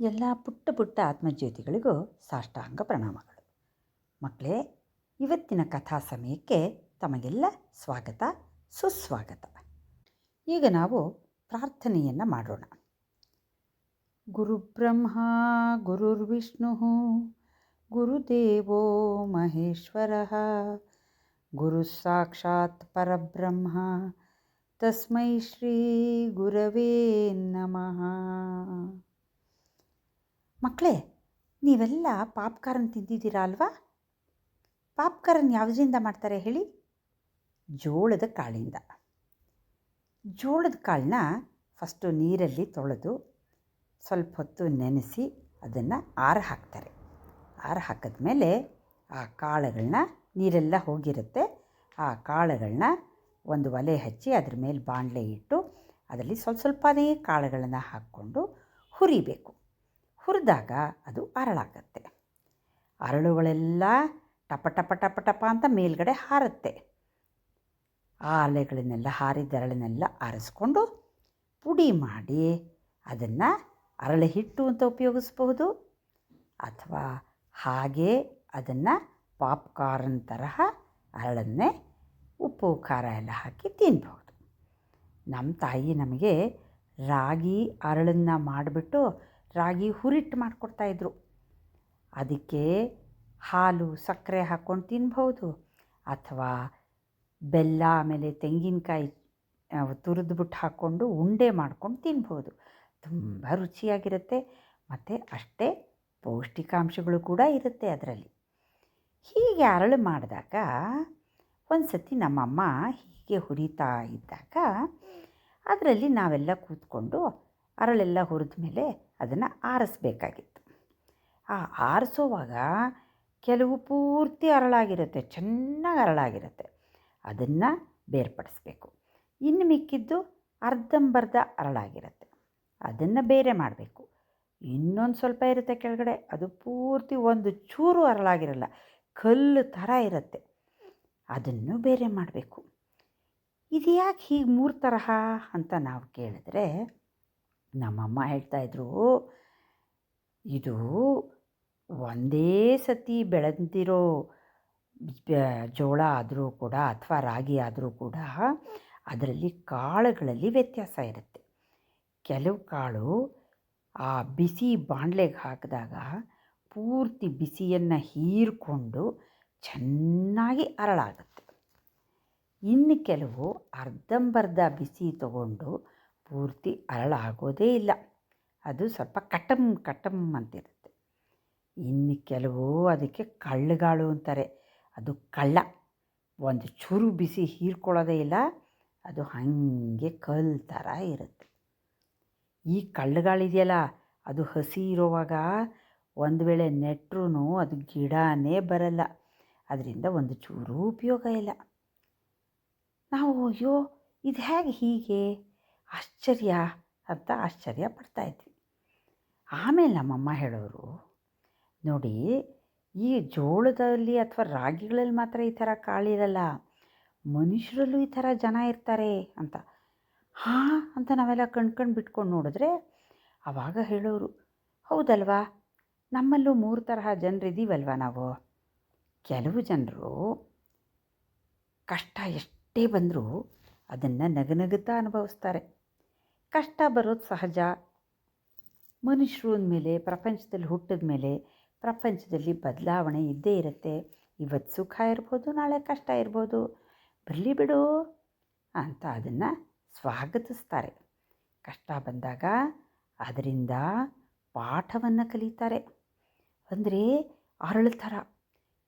ಎಲ್ಲ ಪುಟ್ಟ ಪುಟ್ಟ ಆತ್ಮಜ್ಯೋತಿಗಳಿಗೂ ಸಾಷ್ಟಾಂಗ ಪ್ರಣಾಮಗಳು. ಮಕ್ಕಳೇ, ಇವತ್ತಿನ ಕಥಾ ಸಮಯಕ್ಕೆ ತಮಗೆಲ್ಲ ಸ್ವಾಗತ, ಸುಸ್ವಾಗತ. ಈಗ ನಾವು ಪ್ರಾರ್ಥನೆಯನ್ನು ಮಾಡೋಣ. ಗುರುಬ್ರಹ್ಮ, ಗುರುರ್ವಿಷ್ಣು, ಗುರುದೇವೋ ಮಹೇಶ್ವರ, ಗುರು ಸಾಕ್ಷಾತ್ ಪರಬ್ರಹ್ಮ, ತಸ್ಮೈ ಶ್ರೀ ಗುರವೇ ನಮಃ. ಮಕ್ಕಳೇ ನೀವೆಲ್ಲ ಪಾಪ್ಕಾರ್ನ್ ತಿಂದಿದ್ದೀರಾ ಅಲ್ವಾ? ಪಾಪ್ಕಾರ್ನ್ ಯಾವುದರಿಂದ ಮಾಡ್ತಾರೆ ಹೇಳಿ? ಜೋಳದ ಕಾಳಿಂದ. ಜೋಳದ ಕಾಳನ್ನ ಫಸ್ಟು ನೀರಲ್ಲಿ ತೊಳೆದು ಸ್ವಲ್ಪ ಹೊತ್ತು ನೆನೆಸಿ ಅದನ್ನು ಆರ ಹಾಕ್ತಾರೆ. ಆರ ಹಾಕಿದ್ಮೇಲೆ ಆ ಕಾಳುಗಳನ್ನ ನೀರೆಲ್ಲ ಹೋಗಿರುತ್ತೆ. ಆ ಕಾಳುಗಳನ್ನ ಒಂದು ಒಲೆ ಹಚ್ಚಿ ಅದ್ರ ಮೇಲೆ ಬಾಣಲೆ ಇಟ್ಟು ಅದರಲ್ಲಿ ಸ್ವಲ್ಪ ಸ್ವಲ್ಪನೇ ಕಾಳುಗಳನ್ನು ಹಾಕ್ಕೊಂಡು ಹುರಿಬೇಕು. ಹುರಿದಾಗ ಅದು ಅರಳಾಗತ್ತೆ. ಅರಳುಗಳೆಲ್ಲ ಟಪ ಟಪ ಟಪ ಟಪ ಅಂತ ಮೇಲ್ಗಡೆ ಹಾರುತ್ತೆ. ಆ ಅಲೆಗಳನ್ನೆಲ್ಲ ಹಾರಿದರಳನ್ನೆಲ್ಲ ಆರಿಸ್ಕೊಂಡು ಪುಡಿ ಮಾಡಿ ಅದನ್ನು ಅರಳೆ ಹಿಟ್ಟು ಅಂತ ಉಪಯೋಗಿಸ್ಬಹುದು. ಅಥವಾ ಹಾಗೇ ಅದನ್ನು ಪಾಪ್ಕಾರ್ನ್ ತರಹ ಅರಳನ್ನೇ ಉಪ್ಪು, ಖಾರ ಎಲ್ಲ ಹಾಕಿ ತಿನ್ಬಹುದು. ನಮ್ಮ ತಾಯಿ ನಮಗೆ ರಾಗಿ ಅರಳನ್ನು ಮಾಡಿಬಿಟ್ಟು ರಾಗಿ ಹುರಿಟ್ಟು ಮಾಡಿಕೊಡ್ತಾಯಿದ್ರು ಅದಕ್ಕೆ ಹಾಲು ಸಕ್ಕರೆ ಹಾಕ್ಕೊಂಡು ತಿನ್ಬಹುದು. ಅಥವಾ ಬೆಲ್ಲ ಆಮೇಲೆ ತೆಂಗಿನಕಾಯಿ ತುರಿದ್ಬಿಟ್ಟು ಹಾಕ್ಕೊಂಡು ಉಂಡೆ ಮಾಡ್ಕೊಂಡು ತಿನ್ಬೋದು ತುಂಬ ರುಚಿಯಾಗಿರುತ್ತೆ. ಮತ್ತು ಅಷ್ಟೇ ಪೌಷ್ಟಿಕಾಂಶಗಳು ಕೂಡ ಇರುತ್ತೆ ಅದರಲ್ಲಿ. ಹೀಗೆ ಅರಳು ಮಾಡಿದಾಗ ಒಂದು ಸತಿ ನಮ್ಮಮ್ಮ ಹೀಗೆ ಹುರಿತಾ ಇದ್ದಾಗ ಅದರಲ್ಲಿ ನಾವೆಲ್ಲ ಕೂತ್ಕೊಂಡು ಅರಳೆಲ್ಲ ಹುರಿದ ಮೇಲೆ ಅದನ್ನು ಆರಿಸ್ಬೇಕಾಗಿತ್ತು. ಆ ಆರಿಸೋವಾಗ ಕೆಲವು ಪೂರ್ತಿ ಅರಳಾಗಿರುತ್ತೆ, ಚೆನ್ನಾಗಿ ಅರಳಾಗಿರುತ್ತೆ. ಅದನ್ನು ಬೇರ್ಪಡಿಸ್ಬೇಕು. ಇನ್ನು ಮಿಕ್ಕಿದ್ದು ಅರ್ಧಂಬರ್ಧ ಅರಳಾಗಿರುತ್ತೆ. ಅದನ್ನು ಬೇರೆ ಮಾಡಬೇಕು. ಇನ್ನೊಂದು ಸ್ವಲ್ಪ ಇರುತ್ತೆ ಕೆಳಗಡೆ, ಅದು ಪೂರ್ತಿ ಒಂದು ಚೂರು ಅರಳಾಗಿರಲ್ಲ, ಕಲ್ಲು ಥರ ಇರುತ್ತೆ. ಅದನ್ನು ಬೇರೆ ಮಾಡಬೇಕು. ಇದು ಯಾಕೆ ಹೀಗೆ ಮೂರು ತರಹ ಅಂತ ನಾವು ಕೇಳಿದ್ರೆ ನಮ್ಮಮ್ಮ ಹೇಳ್ತಾಯಿದ್ರು ಇದು ಒಂದೇ ಸತಿ ಬೆಳೆದಿರೋ ಜೋಳ ಆದರೂ ಕೂಡ ಅಥವಾ ರಾಗಿ ಆದರೂ ಕೂಡ ಅದರಲ್ಲಿ ಕಾಳುಗಳಲ್ಲಿ ವ್ಯತ್ಯಾಸ ಇರುತ್ತೆ. ಕೆಲವು ಕಾಳು ಆ ಬಿಸಿ ಬಾಣಲೆಗೆ ಹಾಕಿದಾಗ ಪೂರ್ತಿ ಬಿಸಿಯನ್ನು ಹೀರ್ಕೊಂಡು ಚೆನ್ನಾಗಿ ಅರಳಾಗುತ್ತೆ. ಇನ್ನು ಕೆಲವು ಅರ್ಧಂಬರ್ಧ ಬಿಸಿ ತಗೊಂಡು ಪೂರ್ತಿ ಅರಳಾಗೋದೇ ಇಲ್ಲ. ಅದು ಸ್ವಲ್ಪ ಕಟಮ್ ಕಟಮ್ ಅಂತಿರುತ್ತೆ. ಇನ್ನು ಕೆಲವು ಅದಕ್ಕೆ ಕಳ್ಳಗಾಳು ಅಂತಾರೆ. ಅದು ಕಳ್ಳ. ಒಂದು ಚೂರು ಬಿಸಿ ಹೀರ್ಕೊಳ್ಳೋದೇ ಇಲ್ಲ. ಅದು ಹಾಗೆ ಕಲ್ ಥರ ಇರುತ್ತೆ. ಈ ಕಳ್ಳಗಾಳಿದೆಯಲ್ಲ ಅದು ಹಸಿ ಇರುವಾಗ ಒಂದು ವೇಳೆ ನೆಟ್ಟರೂ ಅದು ಗಿಡನೇ ಬರಲ್ಲ. ಅದರಿಂದ ಒಂದು ಚೂರು ಉಪಯೋಗ ಇಲ್ಲ. ನಾವು ಅಯ್ಯೋ, ಇದು ಹೇಗೆ ಹೀಗೆ? ಆಶ್ಚರ್ಯ ಅಂತ ಆಶ್ಚರ್ಯ ಪಡ್ತಾಯಿದ್ವಿ ಆಮೇಲೆ ನಮ್ಮಮ್ಮ ಹೇಳೋರು, ನೋಡಿ, ಈ ಜೋಳದಲ್ಲಿ ಅಥವಾ ರಾಗಿಗಳಲ್ಲಿ ಮಾತ್ರ ಈ ಥರ ಕಾಳಿರಲ್ಲ ಮನುಷ್ಯರಲ್ಲೂ ಈ ಥರ ಜನ ಇರ್ತಾರೆ ಅಂತ. ಹಾಂ ಅಂತ ನಾವೆಲ್ಲ ಕಣ್ಕಂಡು ಬಿಟ್ಕೊಂಡು ನೋಡಿದ್ರೆ ಆವಾಗ ಹೇಳೋರು, ಹೌದಲ್ವಾ, ನಮ್ಮಲ್ಲೂ ಮೂರು ತರಹ ಜನರಿದ್ದೀವಲ್ವ ನಾವು? ಕೆಲವು ಜನರು ಕಷ್ಟ ಎಷ್ಟೇ ಬಂದರೂ ಅದನ್ನು ನಗನಗುತ್ತಾ ಅನುಭವಿಸ್ತಾರೆ. ಕಷ್ಟ ಬರೋದು ಸಹಜ. ಮನುಷ್ಯರು ಅಂದಮೇಲೆ, ಪ್ರಪಂಚದಲ್ಲಿ ಹುಟ್ಟಿದ ಮೇಲೆ ಪ್ರಪಂಚದಲ್ಲಿ ಬದಲಾವಣೆ ಇದ್ದೇ ಇರುತ್ತೆ. ಇವತ್ತು ಸುಖ ಇರ್ಬೋದು, ನಾಳೆ ಕಷ್ಟ ಇರ್ಬೋದು. ಬರಲಿ ಬಿಡು ಅಂತ ಅದನ್ನು ಸ್ವಾಗತಿಸ್ತಾರೆ. ಕಷ್ಟ ಬಂದಾಗ ಅದರಿಂದ ಪಾಠವನ್ನು ಕಲಿತಾರೆ. ಅಂದರೆ ಅರಳು ಥರ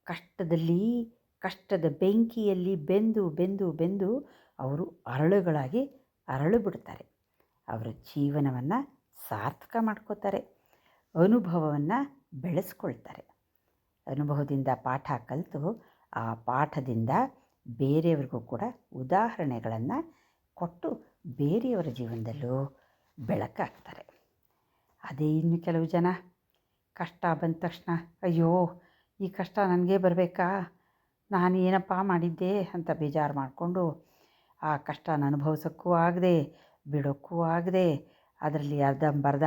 ಕಷ್ಟದಲ್ಲಿ, ಕಷ್ಟದ ಬೆಂಕಿಯಲ್ಲಿ ಬೆಂದು ಬೆಂದು ಬೆಂದು ಅವರು ಅರಳುಗಳಾಗಿ ಅರಳು ಬಿಡ್ತಾರೆ. ಅವರ ಜೀವನವನ್ನು ಸಾರ್ಥಕ ಮಾಡ್ಕೋತಾರೆ, ಅನುಭವವನ್ನು ಬೆಳೆಸ್ಕೊಳ್ತಾರೆ. ಅನುಭವದಿಂದ ಪಾಠ ಕಲಿತು ಆ ಪಾಠದಿಂದ ಬೇರೆಯವ್ರಿಗೂ ಕೂಡ ಉದಾಹರಣೆಗಳನ್ನು ಕೊಟ್ಟು ಬೇರೆಯವರ ಜೀವನದಲ್ಲೂ ಬೆಳಕಾಗ್ತಾರೆ. ಅದೇ ಇನ್ನು ಕೆಲವು ಜನ ಕಷ್ಟ ಬಂದ ತಕ್ಷಣ, ಅಯ್ಯೋ, ಈ ಕಷ್ಟ ನನಗೆ ಬರಬೇಕಾ? ನಾನು ಏನಪ್ಪ ಮಾಡಿದ್ದೆ? ಅಂತ ಬೇಜಾರು ಮಾಡಿಕೊಂಡು, ಆ ಕಷ್ಟನ ಅನುಭವಿಸೋಕ್ಕೂ ಆಗದೆ ಬಿಡೋಕ್ಕೂ ಆಗದೆ ಅದರಲ್ಲಿ ಅರ್ಧಂಬರ್ಧ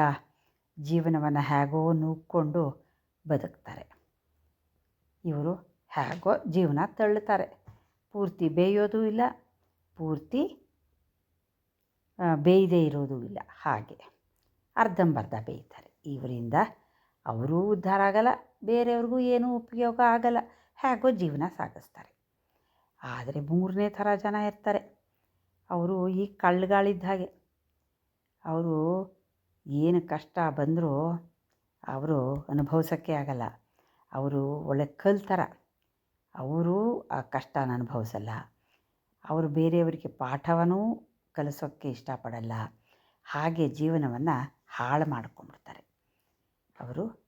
ಜೀವನವನ್ನು ಹೇಗೋ ನೂಕ್ಕೊಂಡು ಬದುಕ್ತಾರೆ. ಇವರು ಹೇಗೋ ಜೀವನ ತಳ್ಳುತ್ತಾರೆ. ಪೂರ್ತಿ ಬೇಯೋದು ಇಲ್ಲ, ಪೂರ್ತಿ ಬೇಯದೇ ಇರೋದು ಇಲ್ಲ. ಹಾಗೆ ಅರ್ಧಂಬರ್ಧ ಬೇಯ್ತಾರೆ. ಇವರಿಂದ ಅವರೂ ಉದ್ಧಾರ ಆಗಲ್ಲ, ಬೇರೆಯವ್ರಿಗೂ ಏನೂ ಉಪಯೋಗ ಆಗಲ್ಲ. ಹೇಗೋ ಜೀವನ ಸಾಗಿಸ್ತಾರೆ. ಆದರೆ ಮೂರನೇ ಥರ ಜನ ಇರ್ತಾರೆ. ಅವರು ಈ ಕಳ್ಳಗಾಳಿದ್ದ ಹಾಗೆ. ಅವರು ಏನು ಕಷ್ಟ ಬಂದರೂ ಅವರು ಅನುಭವಿಸೋಕ್ಕೆ ಆಗಲ್ಲ. ಅವರು ಒಳ್ಳೆ ಕಲ್ತಾರ ಅವರು ಆ ಕಷ್ಟನ ಅನುಭವಿಸಲ್ಲ. ಅವರು ಬೇರೆಯವರಿಗೆ ಪಾಠವನ್ನೂ ಕಲಿಸೋಕ್ಕೆ ಇಷ್ಟಪಡಲ್ಲ. ಹಾಗೆ ಜೀವನವನ್ನು ಹಾಳು ಮಾಡ್ಕೊಂಡ್ಬಿಡ್ತಾರೆ. ಅವರು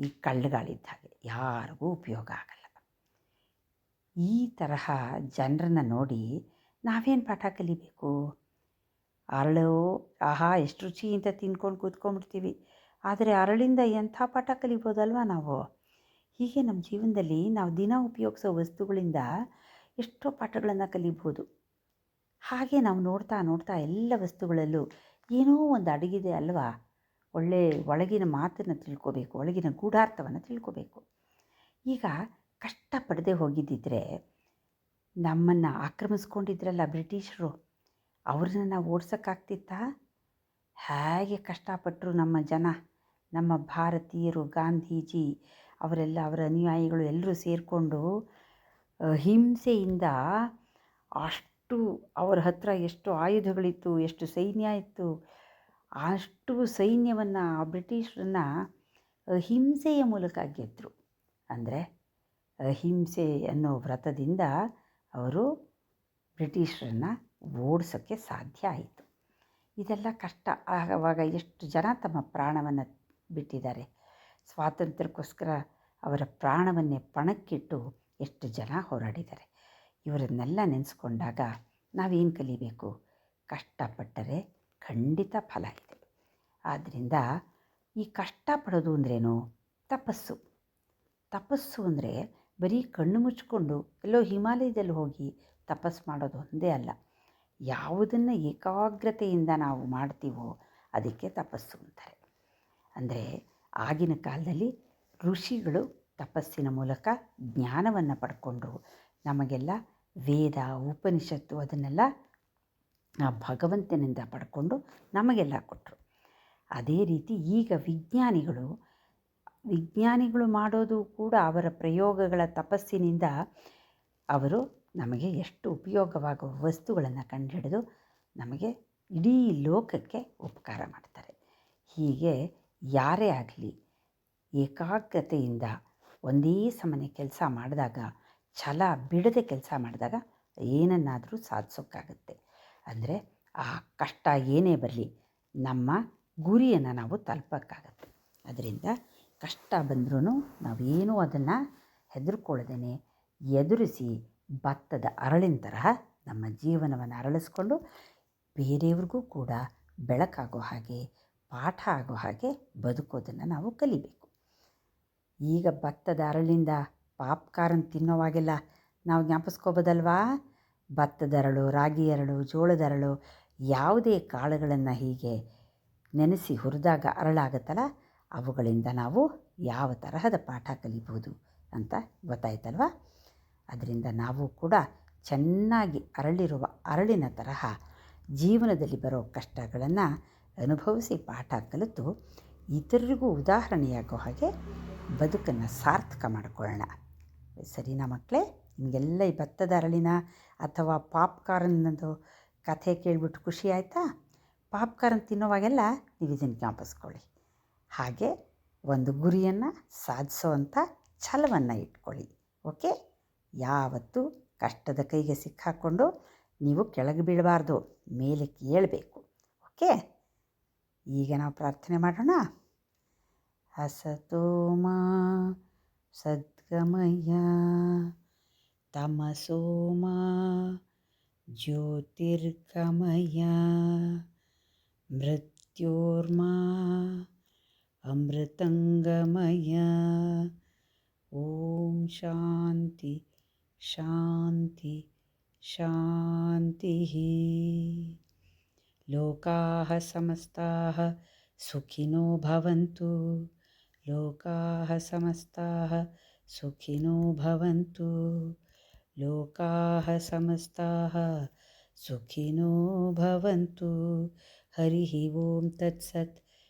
ಈ ಕಳ್ಳಗಾಳಿದ್ದ ಹಾಗೆ. ಯಾರಿಗೂ ಉಪಯೋಗ ಆಗಲ್ಲ. ಈ ತರಹ ಜನರನ್ನು ನೋಡಿ ನಾವೇನು ಪಾಠ ಕಲಿಬೇಕು? ಅರಳು, ಆಹಾ, ಎಷ್ಟು ರುಚಿ ಅಂತ ತಿನ್ಕೊಂಡು ಕೂತ್ಕೊಂಡ್ಬಿಡ್ತೀವಿ. ಆದರೆ ಅರಳಿಂದ ಎಂಥ ಪಾಠ ಕಲಿಬೋದಲ್ವ ನಾವು? ಹೀಗೆ ನಮ್ಮ ಜೀವನದಲ್ಲಿ ನಾವು ದಿನ ಉಪಯೋಗಿಸೋ ವಸ್ತುಗಳಿಂದ ಎಷ್ಟೋ ಪಾಠಗಳನ್ನು ಕಲಿಬೋದು. ಹಾಗೆ ನಾವು ನೋಡ್ತಾ ನೋಡ್ತಾ ಎಲ್ಲ ವಸ್ತುಗಳಲ್ಲೂ ಏನೋ ಒಂದು ಅಡಗಿದೆ ಅಲ್ವಾ? ಒಳ್ಳೆ ಒಳಗಿನ ಮಾತನ್ನು ತಿಳ್ಕೋಬೇಕು, ಒಳಗಿನ ಗೂಢಾರ್ಥವನ್ನು ತಿಳ್ಕೋಬೇಕು. ಈಗ ಕಷ್ಟಪಡದೆ ಹೋಗಿದ್ದಿದ್ರೆ ನಮ್ಮನ್ನು ಆಕ್ರಮಿಸ್ಕೊಂಡಿದ್ರಲ್ಲ ಬ್ರಿಟಿಷರು. ಅವ್ರನ್ನ ನಾವು ಓಡ್ಸೋಕ್ಕಾಗ್ತಿತ್ತಾ? ಹೇಗೆ ಕಷ್ಟಪಟ್ಟರು ನಮ್ಮ ಜನ, ನಮ್ಮ ಭಾರತೀಯರು, ಗಾಂಧೀಜಿ, ಅವರೆಲ್ಲ ಅವರ ಅನುಯಾಯಿಗಳು ಎಲ್ಲರೂ ಸೇರಿಕೊಂಡು ಹಿಂಸೆಯಿಂದ ಅಷ್ಟು ಅವರ ಹತ್ರ ಎಷ್ಟು ಆಯುಧಗಳಿತ್ತು, ಎಷ್ಟು ಸೈನ್ಯ ಇತ್ತು, ಅಷ್ಟು ಸೈನ್ಯವನ್ನು ಆ ಬ್ರಿಟಿಷರನ್ನ ಹಿಂಸೆಯ ಮೂಲಕ ಗೆದ್ದರು ಅಂದರೆ ಅಹಿಂಸೆ ಅನ್ನೋ ವ್ರತದಿಂದ ಅವರು ಬ್ರಿಟಿಷರನ್ನು ಓಡಿಸೋಕ್ಕೆ ಸಾಧ್ಯ ಆಯಿತು. ಇದೆಲ್ಲ ಕಷ್ಟ. ಆಗವಾಗ ಎಷ್ಟು ಜನ ತಮ್ಮ ಪ್ರಾಣವನ್ನು ಬಿಟ್ಟಿದ್ದಾರೆ? ಸ್ವಾತಂತ್ರ್ಯಕ್ಕೋಸ್ಕರ ಅವರ ಪ್ರಾಣವನ್ನೇ ಪಣಕ್ಕಿಟ್ಟು ಎಷ್ಟು ಜನ ಹೋರಾಡಿದ್ದಾರೆ? ಇವರನ್ನೆಲ್ಲ ನೆನೆಸ್ಕೊಂಡಾಗ ನಾವೇನು ಕಲಿಬೇಕು? ಕಷ್ಟಪಟ್ಟರೆ ಖಂಡಿತ ಫಲ ಇದೆ. ಆದ್ದರಿಂದ ಈ ಕಷ್ಟಪಡೋದು ಅಂದ್ರೇನು? ತಪಸ್ಸು. ತಪಸ್ಸು ಅಂದರೆ ಬರೀ ಕಣ್ಣು ಮುಚ್ಕೊಂಡು ಎಲ್ಲೋ ಹಿಮಾಲಯದಲ್ಲಿ ಹೋಗಿ ತಪಸ್ಸು ಮಾಡೋದು ಒಂದೇ ಅಲ್ಲ. ಯಾವುದನ್ನು ಏಕಾಗ್ರತೆಯಿಂದ ನಾವು ಮಾಡ್ತೀವೋ ಅದಕ್ಕೆ ತಪಸ್ಸು ಅಂತಾರೆ. ಅಂದರೆ ಆಗಿನ ಕಾಲದಲ್ಲಿ ಋಷಿಗಳು ತಪಸ್ಸಿನ ಮೂಲಕ ಜ್ಞಾನವನ್ನು ಪಡ್ಕೊಂಡ್ರು. ನಮಗೆಲ್ಲ ವೇದ, ಉಪನಿಷತ್ತು ಅದನ್ನೆಲ್ಲ ಆ ಭಗವಂತನಿಂದ ಪಡ್ಕೊಂಡು ನಮಗೆಲ್ಲ ಕೊಟ್ಟರು ಅದೇ ರೀತಿ ಈಗ ವಿಜ್ಞಾನಿಗಳು ವಿಜ್ಞಾನಿಗಳು ಮಾಡೋದು ಕೂಡ ಅವರ ಪ್ರಯೋಗಗಳ ತಪಸ್ಸಿನಿಂದ ಅವರು ನಮಗೆ ಎಷ್ಟು ಉಪಯೋಗವಾಗುವ ವಸ್ತುಗಳನ್ನು ಕಂಡುಹಿಡಿದು ನಮಗೆ ಇಡೀ ಲೋಕಕ್ಕೆ ಉಪಕಾರ ಮಾಡ್ತಾರೆ. ಹೀಗೆ ಯಾರೇ ಆಗಲಿ ಏಕಾಗ್ರತೆಯಿಂದ ಒಂದೇ ಸಮನೆ ಕೆಲಸ ಮಾಡಿದಾಗ, ಛಲ ಬಿಡದೆ ಕೆಲಸ ಮಾಡಿದಾಗ ಏನನ್ನಾದರೂ ಸಾಧಿಸೋಕ್ಕಾಗುತ್ತೆ. ಅಂದರೆ ಆ ಕಷ್ಟ ಏನೇ ಬರಲಿ, ನಮ್ಮ ಗುರಿಯನ್ನು ನಾವು ತಲುಪೋಕ್ಕಾಗತ್ತೆ. ಅದರಿಂದ ಕಷ್ಟ ಬಂದ್ರೂ ನಾವೇನು ಅದನ್ನು ಹೆದರ್ಕೊಳ್ಳದೇನೆ. ಎದುರಿಸಿ ಭತ್ತದ ಅರಳಿನ ತರಹ ನಮ್ಮ ಜೀವನವನ್ನು ಅರಳಿಸ್ಕೊಂಡು ಬೇರೆಯವ್ರಿಗೂ ಕೂಡ ಬೆಳಕಾಗೋ ಹಾಗೆ, ಪಾಠ ಆಗೋ ಹಾಗೆ ಬದುಕೋದನ್ನು ನಾವು ಕಲಿಬೇಕು. ಈಗ ಭತ್ತದ ಅರಳಿಂದ ಪಾಪ್ಕಾರನ್ ತಿನ್ನೋವಾಗೆಲ್ಲ ನಾವು ಜ್ಞಾಪಿಸ್ಕೋಬೋದಲ್ವಾ? ಭತ್ತದ ಅರಳು, ರಾಗಿ ಅರಳು, ಜೋಳದ ಅರಳು ಯಾವುದೇ ಕಾಳುಗಳನ್ನು ಹೀಗೆ ನೆನೆಸಿ ಹುರಿದಾಗ ಅರಳಾಗುತ್ತಲ್ಲ? ಅವುಗಳಿಂದ ನಾವು ಯಾವ ತರಹದ ಪಾಠ ಕಲಿಬೋದು ಅಂತ ಗೊತ್ತಾಯ್ತಲ್ವ? ಅದರಿಂದ ನಾವು ಕೂಡ ಚೆನ್ನಾಗಿ ಅರಳಿರುವ ಅರಳಿನ ತರಹ ಜೀವನದಲ್ಲಿ ಬರೋ ಕಷ್ಟಗಳನ್ನು ಅನುಭವಿಸಿ ಪಾಠ ಕಲಿತು ಇತರರಿಗೂ ಉದಾಹರಣೆಯಾಗೋ ಹಾಗೆ ಬದುಕನ್ನು ಸಾರ್ಥಕ ಮಾಡಿಕೊಳ್ಳೋಣ. ಸರಿನಾ ಮಕ್ಕಳೇ ನಿಮಗೆಲ್ಲ ಈ ಭತ್ತದ ಅರಳಿನ ಅಥವಾ ಪಾಪ್ಕಾರ್ನ್ನದು ಕಥೆ ಕೇಳಿಬಿಟ್ಟು ಖುಷಿ ಆಯಿತಾ? ಪಾಪ್ಕಾರ್ನ್ ತಿನ್ನೋವಾಗೆಲ್ಲ ನೀವು ಇದನ್ನು ಜ್ಞಾಪಿಸ್ಕೊಳ್ಳಿ. ಹಾಗೆ ಒಂದು ಗುರಿಯನ್ನು ಸಾಧಿಸುವಂಥ ಛಲವನ್ನು ಇಟ್ಕೊಳ್ಳಿ, ಓಕೆ? ಯಾವತ್ತೂ ಕಷ್ಟದ ಕೈಗೆ ಸಿಕ್ಕಾಕ್ಕೊಂಡು ನೀವು ಕೆಳಗೆ ಬೀಳಬಾರ್ದು, ಮೇಲೆ ಕೇಳಬೇಕು, ಓಕೆ? ಈಗ ನಾವು ಪ್ರಾರ್ಥನೆ ಮಾಡೋಣ. ಹಸತೋಮ ಸದ್ಗಮಯ್ಯ ತಮಸೋಮ ಜ್ಯೋತಿರ್ಗಮಯ, ಮೃತ್ಯೋರ್ಮಾ अमृतङ्गमया। ॐ शान्ति शान्ति, शान्तिः। लोकाः समस्ताः सुखिनो भवन्तु। लोकाः समस्ताः सुखिनो भवन्तु। लोकाः समस्ताः सुखिनो भवन्तु। हरिः ओं तत्सत्